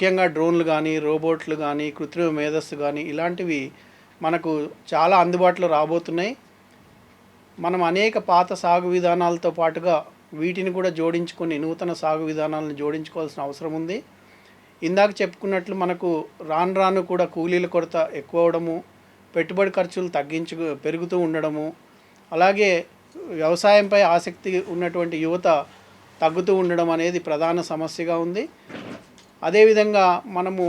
ముఖ్యంగా డ్రోన్లు కానీ రోబోట్లు కానీ కృత్రిమ మేధస్సు కానీ ఇలాంటివి మనకు చాలా అందుబాటులో రాబోతున్నాయి. మనం అనేక పాత సాగు విధానాలతో పాటుగా వీటిని కూడా జోడించుకొని నూతన సాగు విధానాలను జోడించుకోవాల్సిన అవసరం ఉంది. ఇందాక చెప్పుకున్నట్లు మనకు రాను రాను కూడా కూలీల కొరత ఎక్కువ అవడము పెట్టుబడి ఖర్చులు తగ్గించు పెరుగుతూ ఉండడము అలాగే వ్యవసాయంపై ఆసక్తి ఉన్నటువంటి యువత తగ్గుతూ ఉండడం అనేది ప్రధాన సమస్యగా ఉంది. అదేవిధంగా మనము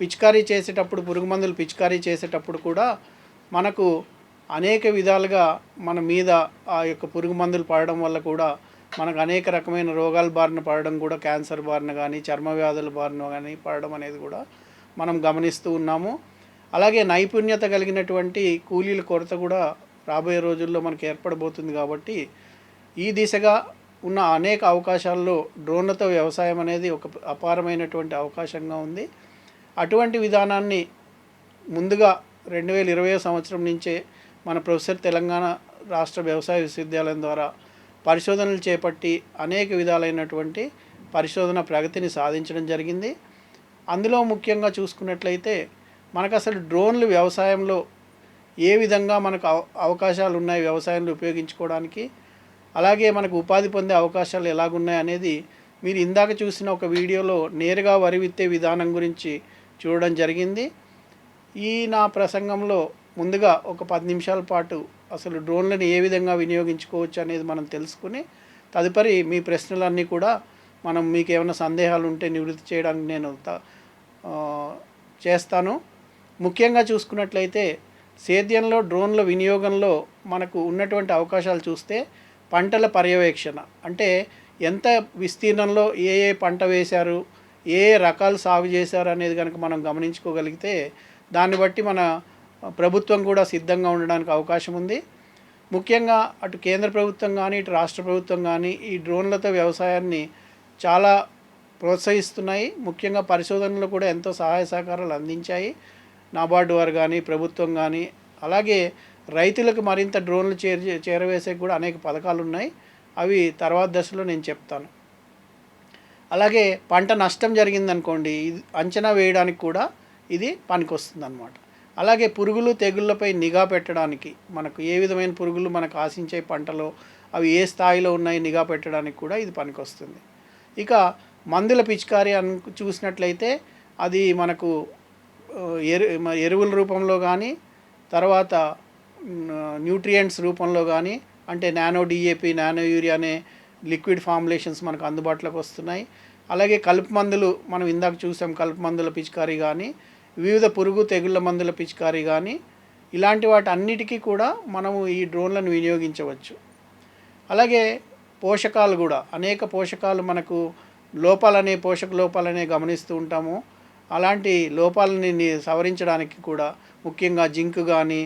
పిచికారీ చేసేటప్పుడు పురుగు మందులు పిచికారీ చేసేటప్పుడు కూడా మనకు అనేక విధాలుగా మన మీద ఆ యొక్క పురుగు మందులు పడడం వల్ల కూడా మనకు అనేక రకమైన రోగాల బారిన పడడం కూడా క్యాన్సర్ బారిన కానీ చర్మ వ్యాధుల బారిన కానీ పడడం అనేది కూడా మనం గమనిస్తూ ఉన్నాము. అలాగే నైపుణ్యత కలిగినటువంటి కూలీల కొరత కూడా రాబోయే రోజుల్లో మనకు ఏర్పడబోతుంది కాబట్టి ఈ దిశగా ఉన్న అనేక అవకాశాల్లో డ్రోన్లతో వ్యవసాయం అనేది ఒక అపారమైనటువంటి అవకాశంగా ఉంది. అటువంటి విధానాన్ని ముందుగా రెండు వేల ఇరవై సంవత్సరం నుంచే మన ప్రొఫెసర్ తెలంగాణ రాష్ట్ర వ్యవసాయ విశ్వవిద్యాలయం ద్వారా పరిశోధనలు చేపట్టి అనేక విధాలైనటువంటి పరిశోధన ప్రగతిని సాధించడం జరిగింది. అందులో ముఖ్యంగా చూసుకున్నట్లయితే మనకు అసలు డ్రోన్లు వ్యవసాయంలో ఏ విధంగా మనకు అవ అవకాశాలు ఉన్నాయి వ్యవసాయంలో ఉపయోగించుకోవడానికి? అలాగే మనకు ఉపాధి పొందే అవకాశాలు ఎలాగున్నాయి అనేది మీరు ఇందాక చూసిన ఒక వీడియోలో నేరుగా వరి విత్తే విధానం గురించి చూడడం జరిగింది. ఈ నా ప్రసంగంలో ముందుగా ఒక పది నిమిషాల పాటు అసలు డ్రోన్లను ఏ విధంగా వినియోగించుకోవచ్చు అనేది మనం తెలుసుకుని తదుపరి మీ ప్రశ్నలన్నీ కూడా మనం మీకు ఏమైనా సందేహాలు ఉంటే నివృత్తి చేయడానికి నేను త- చేస్తాను. ముఖ్యంగా చూసుకున్నట్లయితే సేద్యంలో డ్రోన్ల వినియోగంలో మనకు ఉన్నటువంటి అవకాశాలు చూస్తే పంటల పర్యవేక్షణ. అంటే ఎంత విస్తీర్ణంలో ఏ ఏ పంట వేశారు ఏ ఏ రకాలు సాగు చేశారు అనేది కనుక మనం గమనించుకోగలిగితే దాన్ని బట్టి మన ప్రభుత్వం కూడా సిద్ధంగా ఉండడానికి అవకాశం ఉంది. ముఖ్యంగా అటు కేంద్ర ప్రభుత్వం కానీ ఇటు రాష్ట్ర ప్రభుత్వం కానీ ఈ డ్రోన్లతో వ్యవసాయాన్ని చాలా ప్రోత్సహిస్తున్నాయి. ముఖ్యంగా పరిశోధనలు కూడా ఎంతో సహాయ సహకారాలు అందించాయి. నాబార్డు వారు కానీ ప్రభుత్వం కానీ అలాగే రైతులకు మరింత డ్రోన్లు చేర చేరవేసే కూడా అనేక పథకాలు ఉన్నాయి అవి తర్వాత దశలో నేను చెప్తాను. అలాగే పంట నష్టం జరిగిందనుకోండి ఇది అంచనా వేయడానికి కూడా ఇది పనికొస్తుంది అనమాట అలాగే పురుగులు తెగుళ్ళపై నిఘా పెట్టడానికి మనకు ఏ విధమైన పురుగులు మనకు ఆశించే పంటలో అవి ఏ స్థాయిలో ఉన్నాయి నిఘా పెట్టడానికి కూడా ఇది పనికొస్తుంది. ఇక మందుల పిచికారి అను చూసినట్లయితే అది మనకు ఎరు ఎరువుల రూపంలో కానీ తర్వాత న్యూట్రియంట్స్ రూపంలో కానీ అంటే నానో డిఏపి నానో యూరియా అనే లిక్విడ్ ఫార్ములేషన్స్ మనకు అందుబాటులోకి వస్తున్నాయి. అలాగే కలుపు మందులు మనం ఇందాక చూసాం కలుపు మందుల పిచికారీ కానీ వివిధ పురుగు తెగుళ్ళ మందుల పిచికారీ కానీ ఇలాంటి వాటి అన్నిటికీ కూడా మనము ఈ డ్రోన్లను వినియోగించవచ్చు. అలాగే పోషకాలు కూడా అనేక పోషకాలు మనకు లోపాలనే పోషక లోపాలనే గమనిస్తూ ఉంటాము. అలాంటి లోపాలని సవరించడానికి కూడా ముఖ్యంగా జింక్ కానీ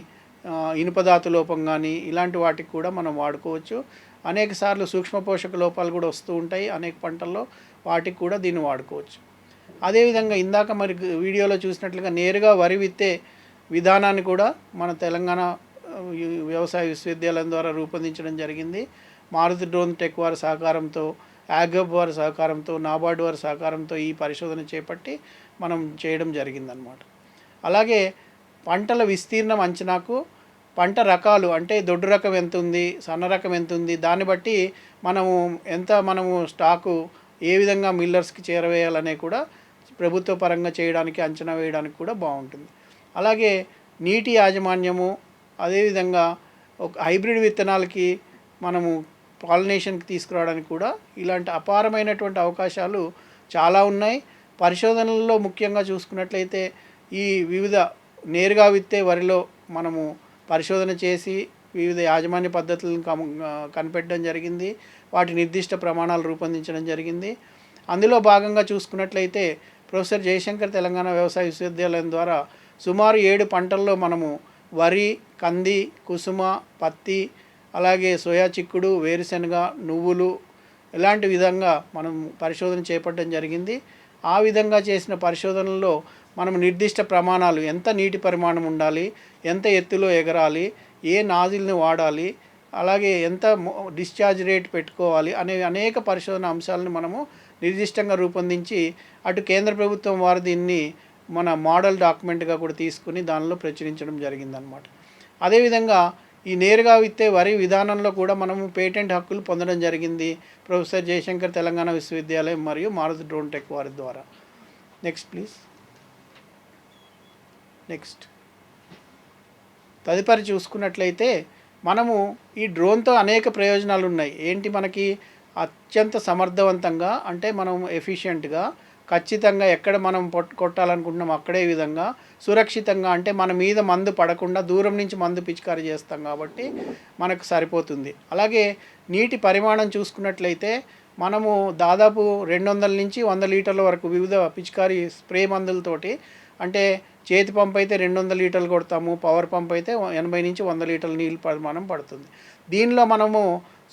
ఇనుపధాతు లోపం కానీ ఇలాంటి వాటికి కూడా మనం వాడుకోవచ్చు. అనేక సార్లు సూక్ష్మ పోషక లోపాలు కూడా వస్తూ ఉంటాయి. అనేక పంటల్లో వాటికి కూడా దీన్ని వాడుకోవచ్చు. అదేవిధంగా ఇందాక మరి వీడియోలో చూసినట్లుగా నేరుగా వరి విత్తే విధానాన్ని కూడా మన తెలంగాణ వ్యవసాయ విశ్వవిద్యాలయం ద్వారా రూపొందించడం జరిగింది. మారుతి డ్రోన్ టెక్ వారి సహకారంతో యాగబ్ వారి సహకారంతో నాబార్డు వారి సహకారంతో ఈ పరిశోధన చేపట్టి మనం చేయడం జరిగిందనమాట అలాగే పంటల విస్తీర్ణం అంచనాకు పంట రకాలు అంటే దొడ్డు రకం ఎంత ఉంది సన్న రకం ఎంత ఉంది దాన్ని బట్టి మనము ఎంత మనము స్టాకు ఏ విధంగా మిల్లర్స్కి చేరవేయాలనే కూడా ప్రభుత్వ పరంగా చేయడానికి అంచనా వేయడానికి కూడా బాగుంటుంది. అలాగే నీటి యాజమాన్యము అదేవిధంగా ఒక హైబ్రిడ్ విత్తనాలకి మనము పాలినేషన్కి తీసుకురావడానికి కూడా ఇలాంటి అపారమైనటువంటి అవకాశాలు చాలా ఉన్నాయి. పరిశోధనల్లో ముఖ్యంగా చూసుకున్నట్లయితే ఈ వివిధ నేరుగా విత్తే వరిలో మనము పరిశోధన చేసి వివిధ యాజమాన్య పద్ధతులను కనిపెట్టడం జరిగింది. వాటి నిర్దిష్ట ప్రమాణాలు రూపొందించడం జరిగింది. అందులో భాగంగా చూసుకున్నట్లయితే ప్రొఫెసర్ జయశంకర్ తెలంగాణ వ్యవసాయ విశ్వవిద్యాలయం ద్వారా సుమారు ఏడు పంటల్లో మనము వరి కంది కుసుమ పత్తి అలాగే సోయా చిక్కుడు వేరుశనగ నువ్వులు ఇలాంటి విధంగా మనం పరిశోధన చేపట్టడం జరిగింది. ఆ విధంగా చేసిన పరిశోధనలో మనం నిర్దిష్ట ప్రమాణాలు ఎంత నీటి పరిమాణం ఉండాలి ఎంత ఎత్తులో ఎగరాలి ఏ నాజిల్ని వాడాలి అలాగే ఎంత డిశ్చార్జ్ రేట్ పెట్టుకోవాలి అనే అనేక పరిశోధన అంశాలను మనము నిర్దిష్టంగా రూపొందించి అటు కేంద్ర ప్రభుత్వం వారు దీన్ని మన మోడల్ డాక్యుమెంట్గా కూడా తీసుకుని దానిలో ప్రచురించడం జరిగిందనమాట అదేవిధంగా ఈ నేరుగా విత్తే వరి విధానంలో కూడా మనము పేటెంట్ హక్కులు పొందడం జరిగింది ప్రొఫెసర్ జయశంకర్ తెలంగాణ విశ్వవిద్యాలయం మరియు మారుతి డ్రోన్ టెక్ వారి ద్వారా. Next please next. తదుపరి చూసుకున్నట్లయితే మనము ఈ డ్రోన్తో అనేక ప్రయోజనాలు ఉన్నాయి ఏంటి మనకి? అత్యంత సమర్థవంతంగా అంటే మనం ఎఫిషియెంట్గా ఖచ్చితంగా ఎక్కడ మనం పొట్ కొట్టాలనుకుంటున్నాం అక్కడే విధంగా సురక్షితంగా అంటే మన మీద మందు పడకుండా దూరం నుంచి మందు పిచికారీ చేస్తాం కాబట్టి మనకు సరిపోతుంది. అలాగే నీటి పరిమాణం చూసుకున్నట్లయితే మనము దాదాపు రెండు వందల నుంచి వంద లీటర్ల వరకు వివిధ పిచికారీ స్ప్రే మందులతోటి అంటే చేతి పంప్ అయితే రెండు వందల లీటర్లు కొడతాము పవర్ పంప్ అయితే ఎనభై నుంచి వంద లీటర్ల నీళ్ళ పరిమాణం పడుతుంది. దీనిలో మనము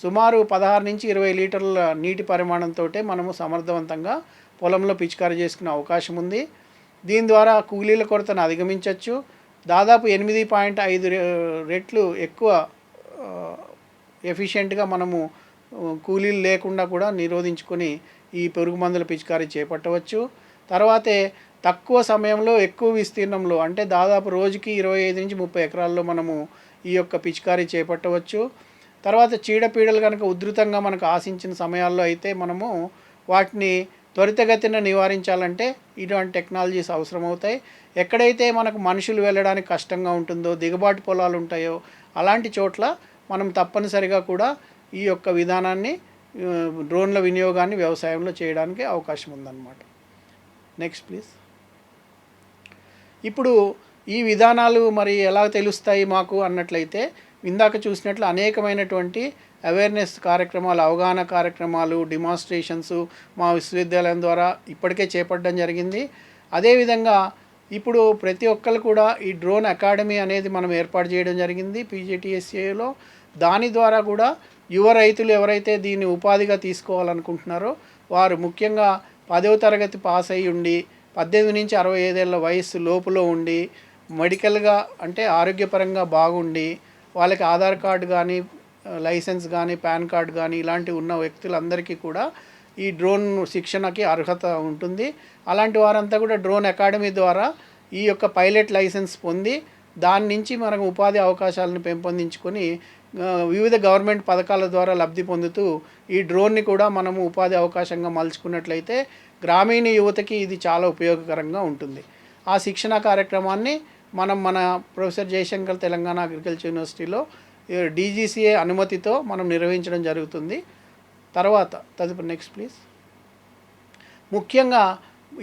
సుమారు పదహారు నుంచి ఇరవై లీటర్ల నీటి పరిమాణంతో మనము సమర్థవంతంగా పొలంలో పిచికారీ చేసుకునే అవకాశం ఉంది. దీని ద్వారా కూలీల కొరతను అధిగమించవచ్చు దాదాపు ఎనిమిది పాయింట్ ఐదు రెట్లు ఎక్కువ ఎఫిషియెంట్గా మనము కూలీలు లేకుండా కూడా నిరోధించుకొని ఈ పురుగు మందుల పిచికారీ చేపట్టవచ్చు. తర్వాతే తక్కువ సమయంలో ఎక్కువ విస్తీర్ణంలో అంటే దాదాపు రోజుకి ఇరవై ఐదు నుంచి ముప్పై ఎకరాల్లో మనము ఈ యొక్క పిచికారీ చేపట్టవచ్చు. తర్వాత చీడపీడలు కనుక ఉధృతంగా మనకు ఆశించిన సమయాల్లో అయితే మనము వాటిని త్వరితగతిన నివారించాలంటే ఇటువంటి టెక్నాలజీస్ అవసరం అవుతాయి ఎక్కడైతే మనకు మనుషులు వెళ్ళడానికి కష్టంగా ఉంటుందో దిగుబాటు పొలాలు ఉంటాయో అలాంటి చోట్ల మనం తప్పనిసరిగా కూడా ఈ యొక్క విధానాన్ని డ్రోన్ల వినియోగాన్ని వ్యవసాయంలో చేయడానికి అవకాశం ఉందన్నమాట. నెక్స్ట్ ప్లీజ్ ఇప్పుడు ఈ విధానాలు మరి ఎలా తెలుస్తాయి మాకు అన్నట్లయితే ఇందాక చూసినట్లు అనేకమైనటువంటి అవేర్నెస్ కార్యక్రమాలు అవగాహన కార్యక్రమాలు డిమాన్స్ట్రేషన్స్ మా విశ్వవిద్యాలయం ద్వారా ఇప్పటికే చేపట్టడం జరిగింది. అదేవిధంగా ఇప్పుడు ప్రతి ఒక్కరు కూడా ఈ డ్రోన్ అకాడమీ అనేది మనం ఏర్పాటు చేయడం జరిగింది పీజీటీఎస్ఏలో దాని ద్వారా కూడా యువ రైతులు ఎవరైతే దీన్ని ఉపాధిగా తీసుకోవాలనుకుంటున్నారో వారు ముఖ్యంగా పదవ తరగతి పాస్ అయ్యి ఉండి పద్దెనిమిది నుంచి అరవై ఐదేళ్ళ వయస్సు లోపులో ఉండి మెడికల్గా అంటే ఆరోగ్యపరంగా బాగుండి వాళ్ళకి ఆధార్ కార్డు కానీ లైసెన్స్ కానీ పాన్ కార్డు కానీ ఇలాంటివి ఉన్న వ్యక్తులందరికీ కూడా ఈ డ్రోన్ శిక్షణకి అర్హత ఉంటుంది. అలాంటి వారంతా కూడా డ్రోన్ అకాడమీ ద్వారా ఈ యొక్క పైలట్ లైసెన్స్ పొంది దాని నుంచి మనకు ఉపాధి అవకాశాలను పెంపొందించుకొని వివిధ గవర్నమెంట్ పథకాల ద్వారా లబ్ధి పొందుతూ ఈ డ్రోన్ని కూడా మనము ఉపాధి అవకాశంగా మలుచుకున్నట్లయితే గ్రామీణ యువతకి ఇది చాలా ఉపయోగకరంగా ఉంటుంది. ఆ శిక్షణ కార్యక్రమాన్ని మనం మన ప్రొఫెసర్ జయశంకర్ తెలంగాణ అగ్రికల్చర్ యూనివర్సిటీలో డీజీసీఏ అనుమతితో మనం నిర్వహించడం జరుగుతుంది. తర్వాత తదుపరి నెక్స్ట్ ప్లీజ్ ముఖ్యంగా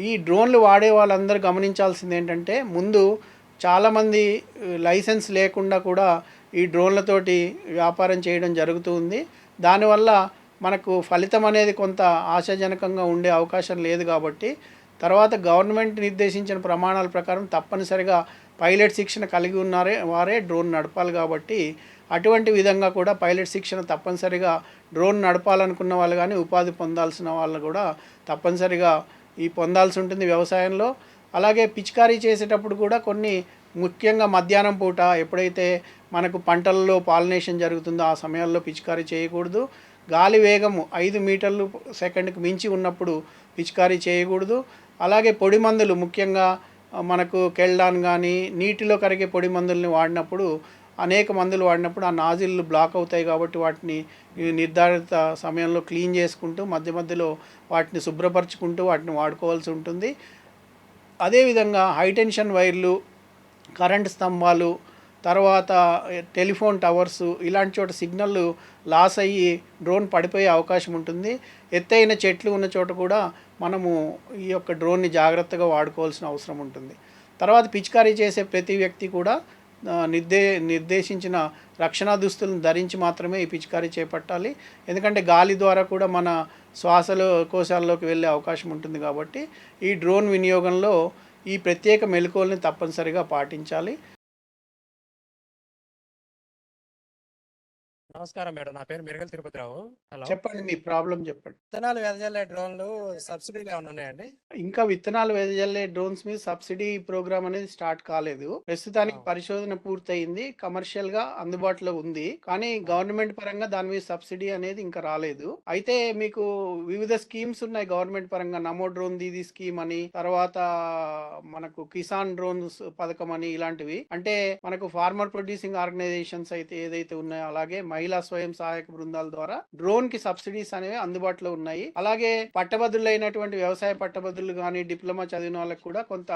ఈ డ్రోన్లు వాడే వాళ్ళందరూ గమనించాల్సింది ఏంటంటే ముందు చాలామంది లైసెన్స్ లేకుండా కూడా ఈ డ్రోన్లతోటి వ్యాపారం చేయడం జరుగుతూ ఉంది. దానివల్ల మనకు ఫలితం అనేది కొంత ఆశాజనకంగా ఉండే అవకాశం లేదు కాబట్టి తర్వాత గవర్నమెంట్ నిర్దేశించిన ప్రమాణాల ప్రకారం తప్పనిసరిగా పైలట్ శిక్షణ కలిగి ఉన్నారే వారే డ్రోన్ నడపాలి కాబట్టి అటువంటి విధంగా కూడా పైలట్ శిక్షణ తప్పనిసరిగా డ్రోన్ నడపాలనుకున్న వాళ్ళు కానీ ఉపాధి పొందాల్సిన వాళ్ళు కూడా తప్పనిసరిగా ఈ పొందాల్సి ఉంటుంది వ్యవసాయంలో. అలాగే పిచికారీ చేసేటప్పుడు కూడా కొన్ని ముఖ్యంగా మధ్యాహ్నం పూట ఎప్పుడైతే మనకు పంటల్లో పాలినేషన్ జరుగుతుందో ఆ సమయాల్లో పిచికారీ చేయకూడదు. గాలి వేగము ఐదు మీటర్లు సెకండ్కి మించి ఉన్నప్పుడు పిచికారీ చేయకూడదు. అలాగే పొడి మందులు ముఖ్యంగా మనకు కెల్డాన్ కానీ నీటిలో కరిగే పొడి మందుల్ని వాడినప్పుడు అనేక మందులు వాడినప్పుడు ఆ నాజిల్లు బ్లాక్ అవుతాయి కాబట్టి వాటిని నిర్ధారిత సమయంలో క్లీన్ చేసుకుంటూ మధ్య మధ్యలో వాటిని శుభ్రపరచుకుంటూ వాటిని వాడుకోవాల్సి ఉంటుంది. అదేవిధంగా హైటెన్షన్ వైర్లు కరెంట్ స్తంభాలు తర్వాత టెలిఫోన్ టవర్స్ ఇలాంటి చోట సిగ్నల్ లాస్ అయ్యి డ్రోన్ పడిపోయే అవకాశం ఉంటుంది. ఎత్తైన చెట్లు ఉన్న చోట కూడా మనము ఈ యొక్క డ్రోన్ని జాగ్రత్తగా వాడుకోవాల్సిన అవసరం ఉంటుంది. తర్వాత పిచికారీ చేసే ప్రతి వ్యక్తి కూడా నిర్దే నిర్దేశించిన రక్షణ దుస్తులను ధరించి మాత్రమే ఈ పిచికారీ చేపట్టాలి. ఎందుకంటే గాలి ద్వారా కూడా మన శ్వాసలో కోశాల్లోకి వెళ్ళే అవకాశం ఉంటుంది కాబట్టి ఈ డ్రోన్ వినియోగంలో ఈ ప్రత్యేక మెలకువల్ని తప్పనిసరిగా పాటించాలి. నమస్కారం మేడం. నా పేరు మిరగల తిరుపతిరావు. హలో. చెప్పండి మీ ప్రాబ్లం చెప్పండి. విత్తనాలు వెదజల్లే డ్రోన్లు సబ్సిడీలు ఏమైనా ఉన్నాయండి? ఇంకా విత్తనాలు వెదజల్లే డ్రోన్స్ మీద సబ్సిడీ ప్రోగ్రామ్ అనేది స్టార్ట్ కాలేదు. ప్రస్తుతానికి. పరిశోధన పూర్తయింది. కమర్షియల్గా అందుబాటులో ఉంది. కానీ గవర్నమెంట్ పరంగా దాని మీద సబ్సిడీ అనేది ఇంకా రాలేదు. అయితే మీకు వివిధ స్కీమ్స్ ఉన్నాయి గవర్నమెంట్ పరంగా. నమో డ్రోన్ దీది స్కీమ్ అని తర్వాత మనకు కిసాన్ డ్రోన్స్ పథకం అని ఇలాంటివి. అంటే మనకు ఫార్మర్ ప్రొడ్యూసింగ్ ఆర్గనైజేషన్స్ అయితే ఏదైతే ఉన్నాయో అలాగే మహిళా మహిళా స్వయం సహాయక బృందాల ద్వారా డ్రోన్కి సబ్సిడీస్ అనేవి అందుబాటులో ఉన్నాయి. అలాగే పట్టభద్రులైనటువంటి వ్యవసాయ పట్టభద్రులు కానీ డిప్లొమా చదివిన వాళ్ళకి కూడా కొంత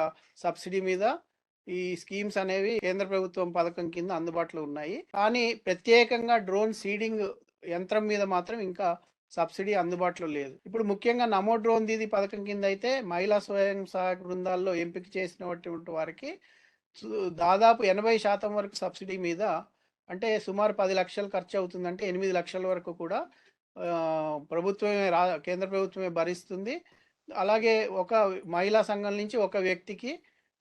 సబ్సిడీ మీద ఈ స్కీమ్స్ అనేవి కేంద్ర ప్రభుత్వం పథకం కింద అందుబాటులో ఉన్నాయి. కానీ ప్రత్యేకంగా డ్రోన్ సీడింగ్ యంత్రం మీద మాత్రం ఇంకా సబ్సిడీ అందుబాటులో లేదు. ఇప్పుడు ముఖ్యంగా నమో డ్రోన్ దీది పథకం కింద అయితే మహిళా స్వయం సహాయక బృందాల్లో ఎంపిక చేసినటువంటి వారికి దాదాపు ఎనభై శాతం వరకు సబ్సిడీ మీద అంటే సుమారు పది లక్షలు ఖర్చు అవుతుందంటే ఎనిమిది లక్షల వరకు కూడా ప్రభుత్వమే రా కేంద్ర ప్రభుత్వమే భరిస్తుంది. అలాగే ఒక మహిళా సంఘం నుంచి ఒక వ్యక్తికి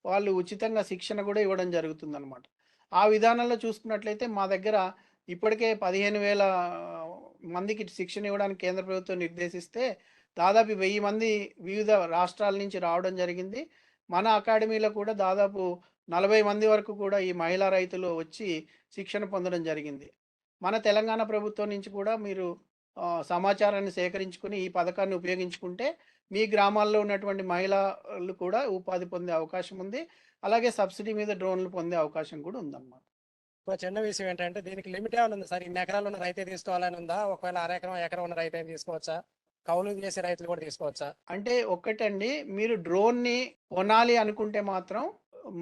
వాళ్ళు ఉచితంగా శిక్షణ కూడా ఇవ్వడం జరుగుతుందనమాట ఆ విధానంలో చూసుకున్నట్లయితే మా దగ్గర ఇప్పటికే పదిహేను వేల మందికి శిక్షణ ఇవ్వడానికి కేంద్ర ప్రభుత్వం నిర్దేశిస్తే దాదాపు వెయ్యి మంది వివిధ రాష్ట్రాల నుంచి రావడం జరిగింది. మన అకాడమీలో కూడా దాదాపు నలభై మంది వరకు కూడా ఈ మహిళా రైతులు వచ్చి శిక్షణ పొందడం జరిగింది. మన తెలంగాణ ప్రభుత్వం నుంచి కూడా మీరు సమాచారాన్ని సేకరించుకుని ఈ పథకాన్ని ఉపయోగించుకుంటే మీ గ్రామాల్లో ఉన్నటువంటి మహిళలు కూడా ఉపాధి పొందే అవకాశం ఉంది. అలాగే సబ్సిడీ మీద డ్రోన్లు పొందే అవకాశం కూడా ఉందన్నమాట. ఒక చిన్న విషయం ఏంటంటే దీనికి లిమిట్ ఏమైనా ఉంది సార్? ఇన్ని ఎకరాలు ఉన్న రైతే తీసుకోవాలని ఉందా? ఒకవేళ అర ఎకరం ఎకరం ఉన్న రైతే తీసుకోవచ్చా? కౌలు చేసే రైతులు కూడా తీసుకోవచ్చా? అంటే ఒక్కటండి మీరు డ్రోన్ని కొనాలి అనుకుంటే మాత్రం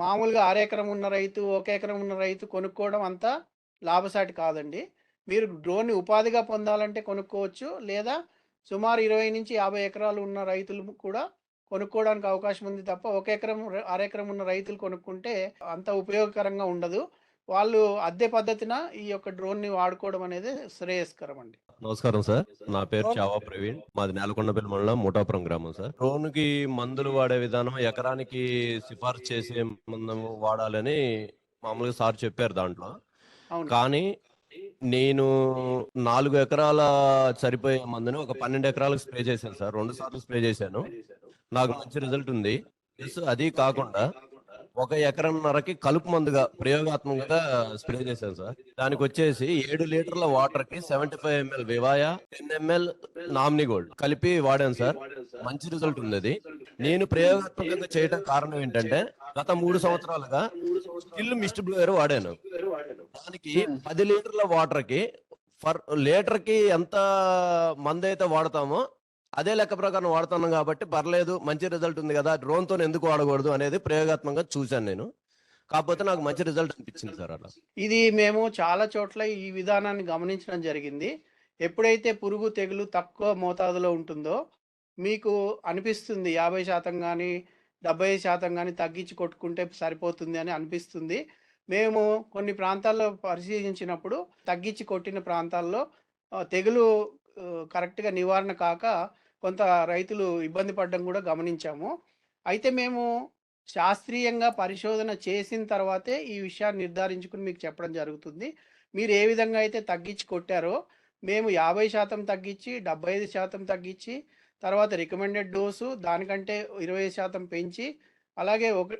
మామూలుగా అర ఎకరం ఉన్న రైతు ఒక ఎకరం ఉన్న రైతు కొనుక్కోవడం అంతా లాభసాటి కాదండి. మీరు డ్రోన్ని ఉపాధిగా పొందాలంటే కొనుక్కోవచ్చు. లేదా సుమారు ఇరవై నుంచి యాభై ఎకరాలు ఉన్న రైతులు కూడా కొనుక్కోవడానికి అవకాశం ఉంది తప్ప ఒక ఎకరం అర ఎకరం ఉన్న రైతులు కొనుక్కుంటే అంత ఉపయోగకరంగా ఉండదు. వాళ్ళు అద్దె పద్ధతిన ఈ యొక్క డ్రోన్ని వాడుకోవడం అనేది శ్రేయస్కరం అండి నమస్కారం సార్. నా పేరు డ్రోన్ చావా ప్రవీణ్. మాది నేలకొండపల్లి మండలం మూటాపురం గ్రామం సార్. డ్రోన్కి మందులు వాడే విధానం ఎకరానికి సిఫార్సు చేసే మందు వాడాలని మామూలుగా సార్ చెప్పారు దాంట్లో. కానీ నేను నాలుగు ఎకరాల సరిపోయే మందుని ఒక పన్నెండు ఎకరాలకు స్ప్రే చేశాను సార్. రెండు సార్లు స్ప్రే చేశాను. నాకు మంచి రిజల్ట్ ఉంది. అది కాకుండా ఒక ఎకరంన్నరకి కలుపు మందుగా ప్రయోగాత్మకంగా స్ప్రే చేశాను సార్. దానికి వచ్చేసి ఏడు లీటర్ల వాటర్కి సెవెంటీ ఫైవ్ ఎంఎల్ వివాయా టెన్ ఎంఎల్ నామినీ గోల్డ్ కలిపి వాడాను సార్. మంచి రిజల్ట్ ఉంది అది నేను ప్రయోగాత్మకంగా చేయడం కారణం ఏంటంటే గత మూడు సంవత్సరాలుగా స్కిల్ మిస్ట్ బ్లోయర్ వాడాను. దానికి పది లీటర్ల వాటర్కి ఫర్ లీటర్కి ఎంత మంది అయితే వాడతామో అదే లెక్క ప్రకారం వాడుతున్నాం కాబట్టి పర్లేదు మంచి రిజల్ట్ ఉంది కదా డ్రోన్తో ఎందుకు వాడకూడదు అనేది ప్రయోగాత్మకంగా చూశాను నేను. కాకపోతే నాకు మంచి రిజల్ట్ అనిపించింది సార్ అలా. ఇది మేము చాలా చోట్ల ఈ విధానాన్ని గమనించడం జరిగింది. ఎప్పుడైతే పురుగు తెగులు తక్కువ మోతాదులో ఉంటుందో మీకు అనిపిస్తుంది యాభై శాతం కానీ డెబ్బై శాతం కానీ తగ్గించి కొట్టుకుంటే సరిపోతుంది అని అనిపిస్తుంది. మేము కొన్ని ప్రాంతాల్లో పరిశీలించినప్పుడు తగ్గించి కొట్టిన ప్రాంతాల్లో తెగులు కరెక్ట్గా నివారణ కాక కొంత రైతులు ఇబ్బంది పడడం కూడా గమనించాము. అయితే మేము శాస్త్రీయంగా పరిశోధన చేసిన తర్వాతే ఈ విషయాన్ని నిర్ధారించుకుని మీకు చెప్పడం జరుగుతుంది. మీరు ఏ విధంగా అయితే తగ్గించి కొట్టారో మేము యాభై శాతం తగ్గించి డెబ్బై ఐదు శాతం తగ్గించి తర్వాత రికమెండెడ్ డోసు దానికంటే ఇరవై శాతం పెంచి అలాగే ఒక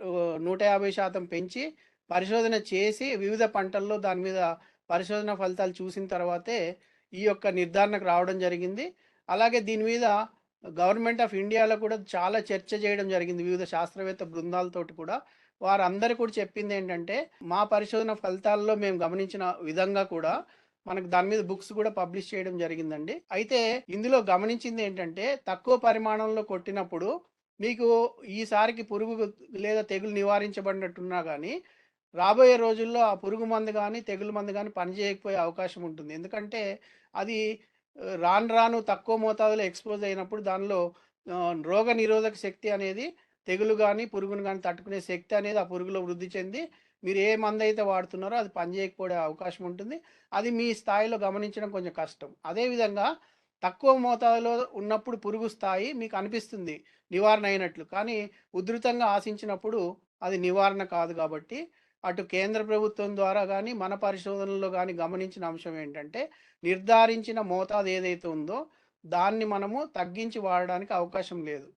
నూట యాభై శాతం పెంచి పరిశోధన చేసి వివిధ పంటల్లో దాని మీద పరిశోధన ఫలితాలు చూసిన తర్వాతే ఈ యొక్క నిర్ధారణకు రావడం జరిగింది. అలాగే దీని మీద గవర్నమెంట్ ఆఫ్ ఇండియాలో కూడా చాలా చర్చ చేయడం జరిగింది. వివిధ శాస్త్రవేత్త బృందాలతోటి కూడా. వారందరూ కూడా చెప్పింది ఏంటంటే మా పరిశోధన ఫలితాల్లో మేము గమనించిన విధంగా కూడా మనకు దాని మీద బుక్స్ కూడా పబ్లిష్ చేయడం జరిగిందండి. అయితే ఇందులో గమనించింది ఏంటంటే తక్కువ పరిమాణంలో కొట్టినప్పుడు మీకు ఈసారికి పురుగు లేదా తెగులు నివారించబడినట్టున్నా కానీ రాబోయే రోజుల్లో ఆ పురుగు మందు కానీ తెగులు మందు కానీ పనిచేయకపోయే అవకాశం ఉంటుంది. ఎందుకంటే అది రాను రాను తక్కువ మోతాదులో ఎక్స్పోజ్ అయినప్పుడు దానిలో రోగ నిరోధక శక్తి అనేది తెగులు కానీ పురుగును కానీ తట్టుకునే శక్తి అనేది ఆ పురుగులో వృద్ధి చెంది మీరు ఏ మందు అయితే వాడుతున్నారో అది పనిచేయకపోయే అవకాశం ఉంటుంది. అది మీ స్థాయిలో గమనించడం కొంచెం కష్టం. అదేవిధంగా తక్కువ మోతాదులో ఉన్నప్పుడు పురుగు స్థాయి మీకు అనిపిస్తుంది నివారణ అయినట్లు. కానీ ఉధృతంగా ఆశించినప్పుడు అది నివారణ కాదు కాబట్టి అటు కేంద్ర ప్రభుత్వం ద్వారా కానీ మన పరిశోధనలో కానీ గమనించిన అంశం ఏంటంటే నిర్ధారించిన మోతాదు ఏదైతే ఉందో దాన్ని మనము తగ్గించి వాడడానికి అవకాశం లేదు.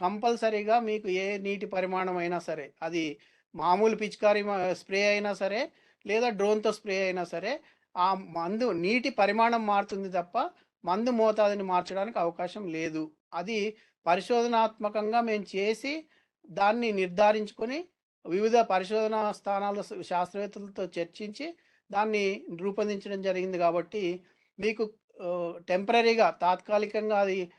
కంపల్సరీగా మీకు ఏ నీటి పరిమాణం అయినా సరే అది మామూలు పిచికారీ స్ప్రే అయినా సరే లేదా డ్రోన్తో స్ప్రే అయినా సరే ఆ మందు నీటి పరిమాణం మారుతుంది తప్ప మందు మోతాదుని మార్చడానికి అవకాశం లేదు. అది పరిశోధనాత్మకంగా మేము చేసి దాన్ని నిర్ధారించుకొని వివిధ పరిశోధనా స్థానాల శాస్త్రవేత్తలతో చర్చించి దాన్ని రూపొందించడం జరిగింది కాబట్టి మీకు టెంపరీగా తాత్కాలికంగా అది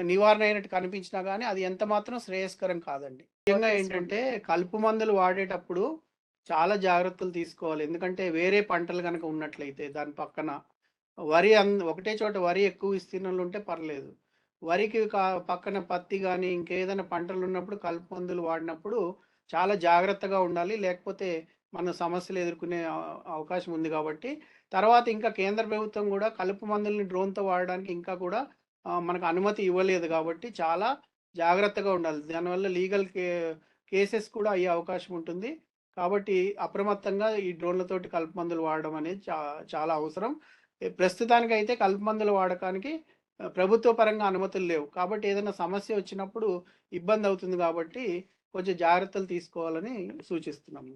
నివారణ అయినట్టు కనిపించినా కానీ అది ఎంత మాత్రం శ్రేయస్కరం కాదండి. ముఖ్యంగా ఏంటంటే కలుపు మందులు వాడేటప్పుడు చాలా జాగ్రత్తలు తీసుకోవాలి. ఎందుకంటే వేరే పంటలు కనుక ఉన్నట్లయితే దాని పక్కన వరి అన్ ఒకటే చోట వరి ఎక్కువ విస్తీర్ణంలో ఉంటే పర్లేదు. వరికి కా- పక్కన పత్తి కానీ ఇంకేదైనా పంటలు ఉన్నప్పుడు కలుపు మందులు వాడినప్పుడు చాలా జాగ్రత్తగా ఉండాలి. లేకపోతే మన సమస్యలు ఎదుర్కొనే అవకాశం ఉంది కాబట్టి. తర్వాత ఇంకా కేంద్ర ప్రభుత్వం కూడా కలుపు మందుల్ని డ్రోన్తో వాడడానికి ఇంకా కూడా మనకు అనుమతి ఇవ్వలేదు కాబట్టి చాలా జాగ్రత్తగా ఉండాలి. దానివల్ల లీగల్ కే కేసెస్ కూడా అయ్యే అవకాశం ఉంటుంది. కాబట్టి అప్రమత్తంగా ఈ డ్రోన్లతోటి కలుపు మందులు వాడడం అనేది చా చాలా అవసరం. ప్రస్తుతానికి అయితే కలుపు మందుల వాడకానికి ప్రభుత్వ పరంగా అనుమతులు లేవు. కాబట్టి ఏదైనా సమస్య వచ్చినప్పుడు ఇబ్బంది అవుతుంది కాబట్టి కొంచెం జాగ్రత్తలు తీసుకోవాలని సూచిస్తున్నాము.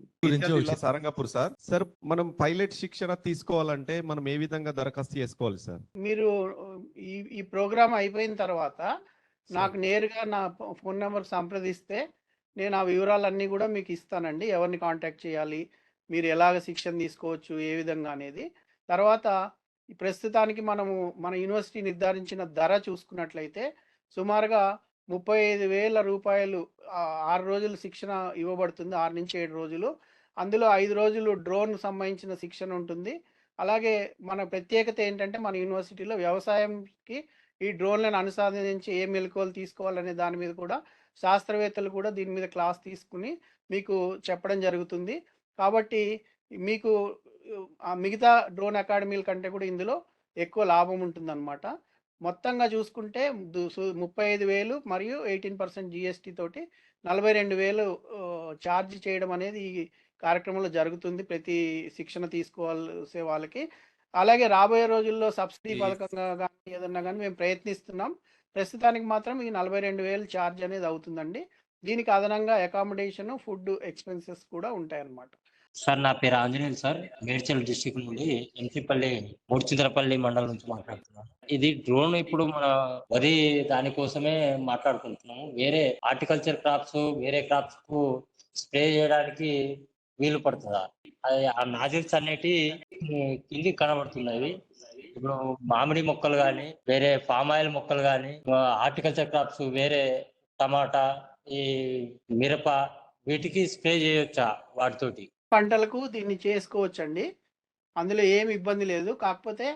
సారంగపూర్ సార్. సార్ మనం పైలట్ శిక్షణ తీసుకోవాలంటే మనం ఏ విధంగా దరఖాస్తు చేసుకోవాలి సార్? మీరు ఈ ఈ ప్రోగ్రామ్ అయిపోయిన తర్వాత నాకు నేరుగా నా ఫోన్ నెంబర్ సంప్రదిస్తే నేను ఆ వివరాలన్నీ కూడా మీకు ఇస్తానండి. ఎవరిని కాంటాక్ట్ చేయాలి మీరు ఎలాగ శిక్షణ తీసుకోవచ్చు ఏ విధంగా అనేది. తర్వాత ప్రస్తుతానికి మనము మన యూనివర్సిటీ నిర్ధారించిన ధర చూసుకున్నట్లయితే సుమారుగా ముప్పై ఐదు వేల రూపాయలు ఆరు రోజులు శిక్షణ ఇవ్వబడుతుంది. ఆరు నుంచి ఏడు రోజులు. అందులో ఐదు రోజులు డ్రోన్ సంబంధించిన శిక్షణ ఉంటుంది. అలాగే మన ప్రత్యేకత ఏంటంటే మన యూనివర్సిటీలో వ్యవసాయంకి ఈ డ్రోన్లను అనుసంధానించి ఏ మెలకువలు తీసుకోవాలనే దాని మీద కూడా శాస్త్రవేత్తలు కూడా దీని మీద క్లాస్ తీసుకుని మీకు చెప్పడం జరుగుతుంది. కాబట్టి మీకు ఆ మిగతా డ్రోన్ అకాడమీల కంటే కూడా ఇందులో ఎక్కువ లాభం ఉంటుందన్నమాట. మొత్తంగా చూసుకుంటే ముప్పై ఐదు వేలు మరియు ఎయిటీన్ పర్సెంట్ జిఎస్టీ తోటి నలభై రెండు వేలు ఛార్జ్ చేయడం అనేది ఈ కార్యక్రమంలో జరుగుతుంది. ప్రతి శిక్షణ తీసుకోవాల్సే వాళ్ళకి. అలాగే రాబోయే రోజుల్లో సబ్సిడీ పథకంగా కానీ ఏదన్నా కానీ మేము ప్రయత్నిస్తున్నాం. ప్రస్తుతానికి మాత్రం ఈ నలభై రెండు వేలు ఛార్జ్ అనేది అవుతుందండి. దీనికి అదనంగా అకామిడేషన్ ఫుడ్ ఎక్స్పెన్సెస్ కూడా ఉంటాయన్నమాట. సార్ నా పేరు ఆంజనేయులు సార్. మేడ్చల్ డిస్టిక్ నుండి ఎంపీపల్లి మూడుచింతలపల్లి మండలం నుంచి మాట్లాడుతున్నాను. ఇది డ్రోన్ ఇప్పుడు మన వరి దానికోసమే మాట్లాడుకుంటున్నాము. వేరే హార్టికల్చర్ క్రాప్స్ వేరే క్రాప్స్కు స్ప్రే చేయడానికి వీలు పడుతుందా? అది ఆ నాజిల్స్ అనేటి కింది కనబడుతున్నాయి ఇప్పుడు మామిడి మొక్కలు కానీ వేరే పామ్ ఆయిల్ మొక్కలు కానీ హార్టికల్చర్ క్రాప్స్ వేరే టమాటా ఈ మిరప వీటికి స్ప్రే చేయొచ్చా వాటితోటి? పంటలకు దీన్ని చేసుకోవచ్చండి. అందులో ఏమి ఇబ్బంది లేదు. కాకపోతే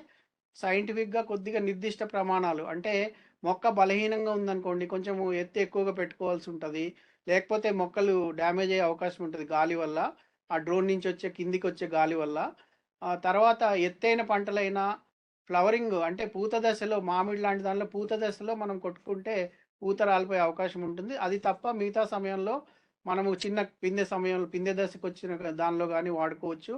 సైంటిఫిక్గా కొద్దిగా నిర్దిష్ట ప్రమాణాలు. అంటే మొక్క బలహీనంగా ఉందనుకోండి కొంచెం ఎత్తు ఎక్కువగా పెట్టుకోవాల్సి ఉంటుంది. లేకపోతే మొక్కలు డ్యామేజ్ అయ్యే అవకాశం ఉంటుంది గాలి వల్ల ఆ డ్రోన్ నుంచి వచ్చే కిందికి వచ్చే గాలి వల్ల. ఆ తర్వాత ఎత్తైన పంటలైనా ఫ్లవరింగ్ అంటే పూత దశలో మామిడి లాంటి దానిలో పూత దశలో మనం కొట్టుకుంటే పూత రాలిపోయే అవకాశం ఉంటుంది. అది తప్ప మిగతా సమయంలో మనము చిన్న పిందె సమయంలో పిందె దశకు వచ్చిన దానిలో కానీ వాడుకోవచ్చు.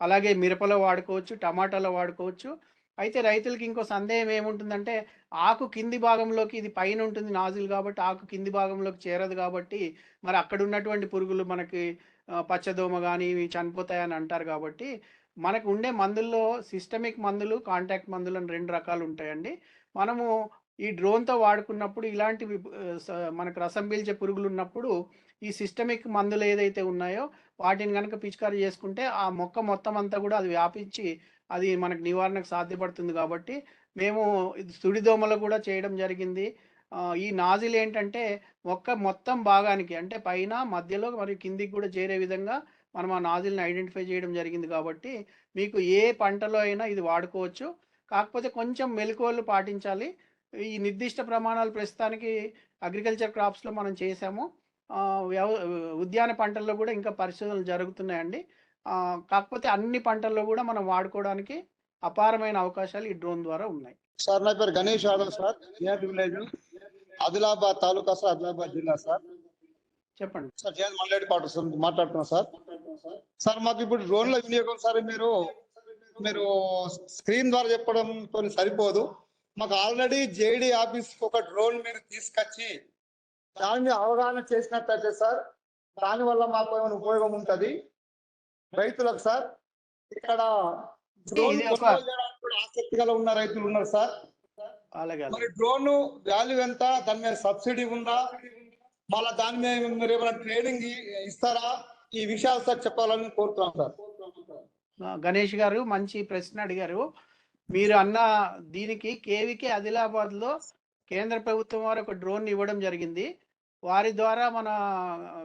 అలాగే మిరపలో వాడుకోవచ్చు టమాటాలో వాడుకోవచ్చు. అయితే రైతులకి ఇంకో సందేహం ఏముంటుందంటే ఆకు కింది భాగంలోకి ఇది పైన ఉంటుంది నాజిల్ కాబట్టి ఆకు కింది భాగంలోకి చేరదు కాబట్టి మరి అక్కడ ఉన్నటువంటి పురుగులు మనకి పచ్చదోమ కానీ ఇవి చనిపోతాయని అంటారు కాబట్టి మనకు ఉండే మందుల్లో సిస్టమిక్ మందులు కాంటాక్ట్ మందులు అని రెండు రకాలు ఉంటాయండి. మనము ఈ డ్రోన్తో వాడుకున్నప్పుడు ఇలాంటివి స- మనకు రసం పీల్చే పురుగులు ఉన్నప్పుడు ఈ సిస్టమిక్ మందులు ఏదైతే ఉన్నాయో వాటిని కనుక పిచికారీ చేసుకుంటే ఆ మొక్క మొత్తం అంతా కూడా అది వ్యాపించి అది మనకు నివారణకు సాధ్యపడుతుంది కాబట్టి మేము ఇది సుడిదోమలు కూడా చేయడం జరిగింది. ఈ నాజిల్ ఏంటంటే మొక్క మొత్తం భాగానికి అంటే పైన మధ్యలో మరియు కిందికి కూడా చేరే విధంగా మనం ఆ నాజిల్ని ఐడెంటిఫై చేయడం జరిగింది కాబట్టి మీకు ఏ పంటలో అయినా ఇది వాడుకోవచ్చు. కాకపోతే కొంచెం మెలకువలు పాటించాలి. ఈ నిర్దిష్ట ప్రమాణాలు ప్రస్తుతానికి అగ్రికల్చర్ క్రాప్స్లో మనం చేసాము వ్యవ ఉద్యాన పంటల్లో కూడా ఇంకా పరిశోధనలు జరుగుతున్నాయండి. కాకపోతే అన్ని పంటల్లో కూడా మనం వాడుకోవడానికి అపారమైన అవకాశాలు ఈ డ్రోన్ ద్వారా ఉన్నాయి. సార్ నా పేరు Ganesh Yadav sir. Village Adilabad taluka sir Adilabad జిల్లా సార్. చెప్పండి. సార్ జియాద్ మల్లాడి పాటు సార్ మాట్లాడుతున్నా సార్. సార్ మాకు ఇప్పుడు డ్రోన్ల వినియోగం సార్ మీరు మీరు స్క్రీన్ ద్వారా చెప్పడం కొన్ని సరిపోదు. మాకు ఆల్రెడీ జేడి ఆఫీస్ ఒక డ్రోన్ మీరు తీసుకొచ్చి దాన్ని అవగాహన చేసినట్లయితే సార్ దాని వల్ల మాకు ఏమైనా ఉపయోగం ఉంటది? రైతులకు సార్ ఇక్కడ డ్రోన్ ఇది ఒక- కొనుగోలు చేయడానికి కూడా ఆసక్తి గల ఉన్న రైతులు ఉన్నారు సార్. మరి డ్రోన్ వాల్యూ ఎంత? దాని మీద సబ్సిడీ ఉందా? మళ్ళా దాని మీద మీరు ఏమైనా ట్రైనింగ్ ఇస్తారా? ఈ విషయాలు సార్ చెప్పాలని కోరుతున్నాం సార్. గణేష్ గారు మంచి ప్రశ్న అడిగారు. మీరు అన్న దీనికి కేవీకే ఆదిలాబాద్లో కేంద్ర ప్రభుత్వం వారు ఒక డ్రోన్ ఇవ్వడం జరిగింది. వారి ద్వారా మన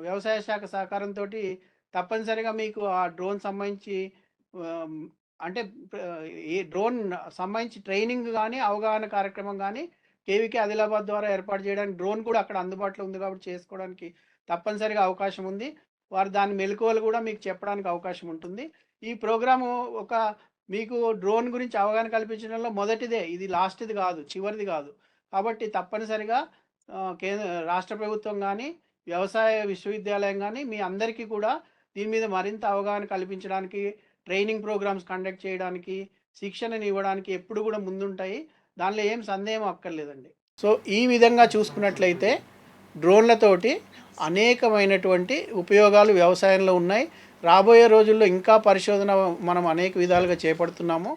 వ్యవసాయ శాఖ సహకారంతో తప్పనిసరిగా మీకు ఆ డ్రోన్ సంబంధించి అంటే ఈ డ్రోన్ సంబంధించి ట్రైనింగ్ కానీ అవగాహన కార్యక్రమం కానీ కేవీకే ఆదిలాబాద్ ద్వారా ఏర్పాటు చేయడానికి డ్రోన్ కూడా అక్కడ అందుబాటులో ఉంది కాబట్టి చేసుకోవడానికి తప్పనిసరిగా అవకాశం ఉంది. వారు దాని మెలకువలు కూడా మీకు చెప్పడానికి అవకాశం ఉంటుంది. ఈ ప్రోగ్రాము ఒక మీకు డ్రోన్ గురించి అవగాహన కల్పించడంలో మొదటిదే. ఇది లాస్ట్ది కాదు చివరిది కాదు. కాబట్టి తప్పనిసరిగా కేంద్ర రాష్ట్ర ప్రభుత్వం కానీ వ్యవసాయ విశ్వవిద్యాలయం కానీ మీ అందరికీ కూడా దీని మీద మరింత అవగాహన కల్పించడానికి ట్రైనింగ్ ప్రోగ్రామ్స్ కండక్ట్ చేయడానికి శిక్షణను ఇవ్వడానికి ఎప్పుడు కూడా ముందుంటాయి. దానిలో ఏం సందేహం అక్కర్లేదండి. సో ఈ విధంగా చూసుకున్నట్లయితే డ్రోన్లతోటి అనేకమైనటువంటి ఉపయోగాలు వ్యవసాయంలో ఉన్నాయి. రాబోయే రోజుల్లో ఇంకా పరిశోధన మనం అనేక విధాలుగా చేపడుతున్నాము.